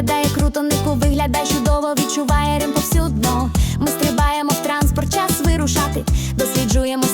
виглядає круто, нику виглядає чудово, відчуває рим повсюдно. Ми стрибаємо в транспорт, час вирушати, досліджуємо.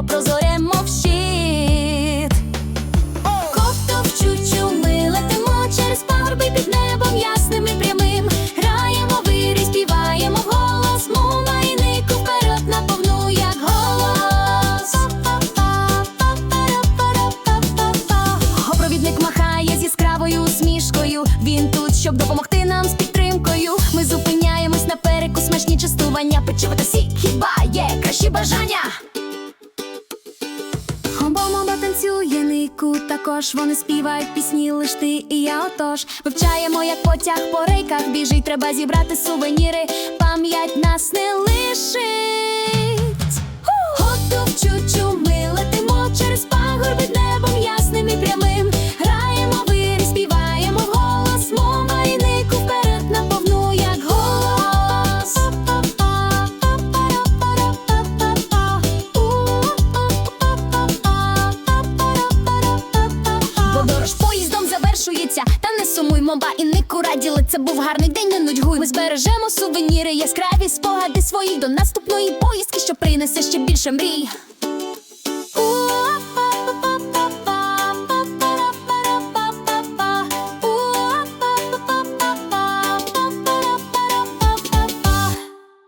Небо прозоре, мов щит. Ковто в чучу ми летимо через пагорби під небом ясним і прямим. Граємо вирі, співаємо вголос, мов майнику вперед на повну, як голос. Па-па-па-па-па-па-па-па. Провідник махає з яскравою усмішкою. Він тут, щоб допомогти нам з підтримкою. Ми зупиняємось на переку, смачні частування, печиво та сік, хіба є кращі бажання. Танцює нику, також вони співають пісні, лиш ти і я отож Вивчаємо, як потяг по рейках біжить, треба зібрати сувеніри, пам'ять нас не лишить. Завершується, та не сумуй, моба і нику раділи. Це був гарний день, не нудьгуй. Ми збережемо сувеніри, яскраві спогади свої до наступної поїздки, що принесе ще більше мрій.